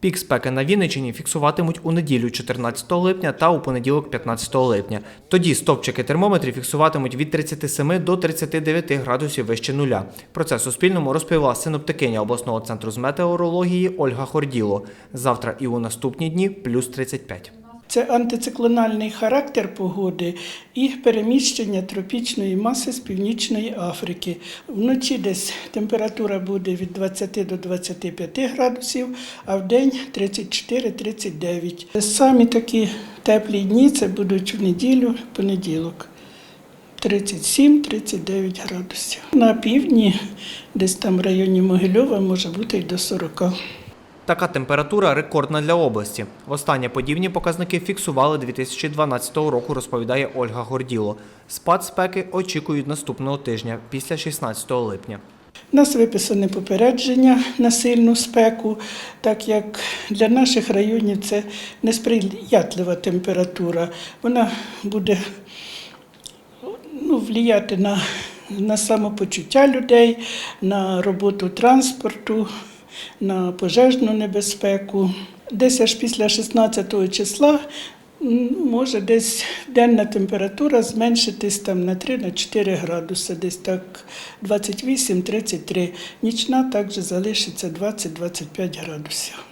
Пік спеки на Вінниччині фіксуватимуть у неділю 14 липня та у понеділок 15 липня. Тоді стовпчики термометрів фіксуватимуть від 37 до 39 градусів вище нуля. Про це Суспільному розповіла синоптикиня обласного центру з метеорології Ольга Хорділо. Завтра і у наступні дні плюс 35. Це антициклональний характер погоди і переміщення тропічної маси з північної Африки. Вночі десь температура буде від 20 до 25 градусів, а в день 34-39. Самі такі теплі дні це будуть в неділю, понеділок. 37-39 градусів. На півдні, десь там в районі Могильова, може бути й до 40. Така температура рекордна для області. Востаннє подібні показники фіксували 2012 року, розповідає Ольга Горділо. Спад спеки очікують наступного тижня, після 16 липня. У нас виписане попередження на сильну спеку, так як для наших районів це несприятлива температура. Вона буде ну, влияти на, на самопочуття людей, на роботу транспорту, на пожежну небезпеку. Десь аж після 16 числа може десь денна температура зменшитись там на 3-4 градуси, десь так 28-33. Нічна також залишиться 20-25 градусів.